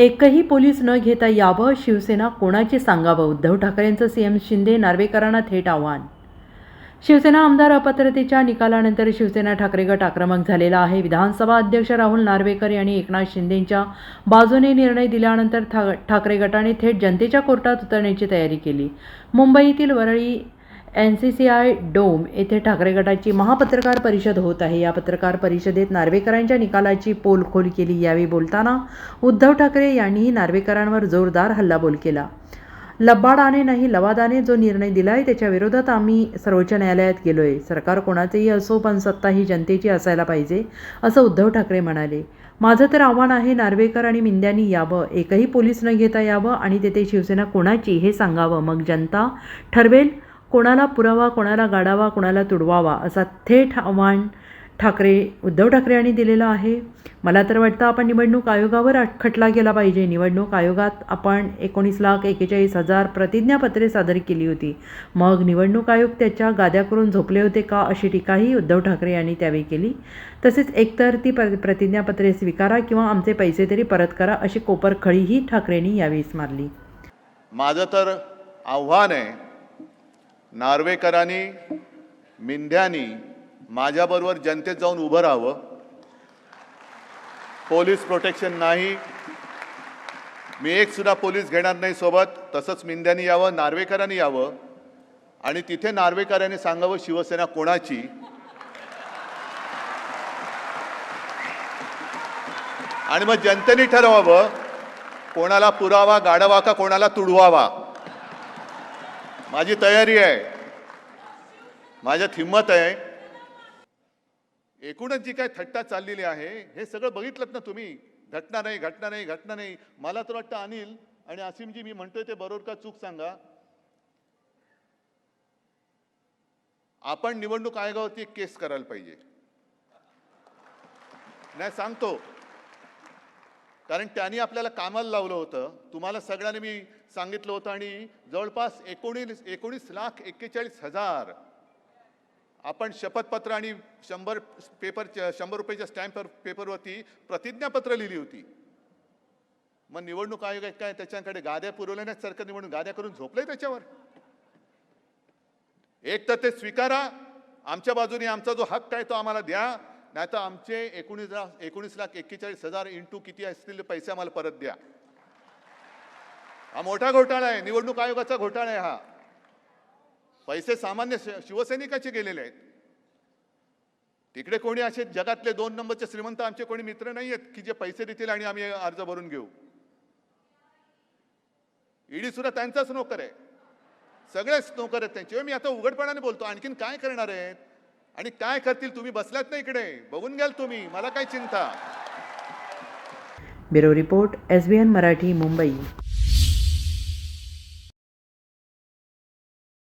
एकही पोलीस न घेता यावं शिवसेना कोणाची सांगावं? उद्धव ठाकरेंचं सीएम शिंदे नार्वेकरांना थेट आव्हान. शिवसेना आमदार अपात्रतेच्या निकालानंतर शिवसेना ठाकरे गट आक्रमक झालेला आहे. विधानसभा अध्यक्ष राहुल नार्वेकर यांनी एकनाथ शिंदेंच्या बाजूने निर्णय दिल्यानंतर ठा ठाकरे गटाने थेट जनतेच्या कोर्टात उतरण्याची तयारी केली. मुंबईतील Worli N C C I dome येथे ठाकरे गटाची महापत्रकार परिषद होत आहे. या पत्रकार परिषदेत नार्वेकरांच्या निकालाची पोलखोल केली यावेळी बोलताना उद्धव ठाकरे यांनीही नार्वेकरांवर जोरदार हल्लाबोल केला. लबाडाने नाही लवादाने जो निर्णय दिला आहे त्याच्या विरोधात आम्ही सर्वोच्च न्यायालयात गेलो आहे सरकार कोणाचेही असो पण सत्ता ही जनतेची असायला पाहिजे असं उद्धव ठाकरे म्हणाले. माझं तर आव्हान आहे नार्वेकर आणि मिंद्यांनी यावं एकही पोलीस न घेता यावं आणि तेथे शिवसेना कोणाची हे सांगावं. मग जनता ठरवेल कोणाला पुरावा कोणाला गाडावा कोणाला तुडवावा असा थेट आव्हान ठाकरे उद्धव ठाकरे यांनी दिलेलं आहे. मला तर वाटतं आपण निवडणूक आयोगावर खटला केला पाहिजे. निवडणूक आयोगात आपण एकोणीस लाख एकेचाळीस हजार प्रतिज्ञापत्रे सादर केली होती. मग निवडणूक आयोग त्याच्या गाद्या करून झोपले होते का अशी टीकाही उद्धव ठाकरे यांनी त्यावेळी केली. तसेच एकतर ती प्र प्रतिज्ञापत्रे स्वीकारा किंवा आमचे पैसे तरी परत करा अशी कोपरखळीही ठाकरेंनी यावेळीच मारली. माझं तर आव्हान आहे नार्वेकरांनी मिंध्यानी माझ्याबरोबर जनतेत जाऊन उभं राहावं. पोलीस प्रोटेक्शन नाही. मी एकसुद्धा पोलीस घेणार नाही सोबत. तसंच मिंध्यानी यावं नार्वेकरांनी यावं. आणि तिथे नार्वेकरांनी सांगावं शिवसेना कोणाची? आणि मग जनतेने ठरवावं कोणाला पुरावा गाडवा का कोणाला तुडवावा. माझी तयारी आहे. माझ्यात हिंमत आहे. एकूणच जी काय थट्टा चाललेली आहे हे सगळं बघितलं ना तुम्ही? घटना नाही घटना नाही घटना नाही. मला तर वाटतं अनिल आणि असीमजी मी म्हणतोय ते बरोबर का चूक सांगा? आपण निवडणूक आयोगावरती केस करायला पाहिजे. नाही सांगतो. कारण त्यांनी आपल्याला कामाला लावलं होतं. तुम्हाला सगळ्यांनी मी सांगितलं होतं आणि जवळपास एकोणीस एकोणीस लाख एक्केचाळीस हजार आपण शपथपत्र आणि शंभर पेपर शंभर रुपयाच्या स्टॅम्प पेपरवरती प्रतिज्ञापत्र लिहिली होती. मग निवडणूक आयोग आहे काय त्याच्याकडे गाद्या पुरवल्या नाही सरकार निवडणूक गाद्या करून झोपलंय त्याच्यावर. एक तर ते स्वीकारा आमच्या बाजूने आमचा जो हक्क आहे तो आम्हाला द्या. नाही तर आमचे एकोणीस लाख एकोणीस लाख एक्केचाळीस हजार इंटू किती असतील पैसे आम्हाला परत द्या. हा मोठा घोटाळा आहे. निवडणूक आयोगाचा घोटाळा आहे हा. पैसे सामान्य शिवसैनिकाचे गेलेले आहेत. तिकडे कोणी असे जगातले दोन नंबरचे श्रीमंत आमचे कोणी मित्र नाही आहेत की जे पैसे देतील आणि आम्ही अर्ज भरून घेऊ. ईडी सुद्धा त्यांचाच नोकर आहे. सगळेच नोकर आहेत त्यांचे. मी आता उघडपणाने बोलतो. आणखीन काय करणार आहेत? आणि काय करतील तुम्ही बसल्यात ना इकडे? बघून घ्याल तुम्ही. मला काय चिंता. Bureau report S B N Marathi Mumbai.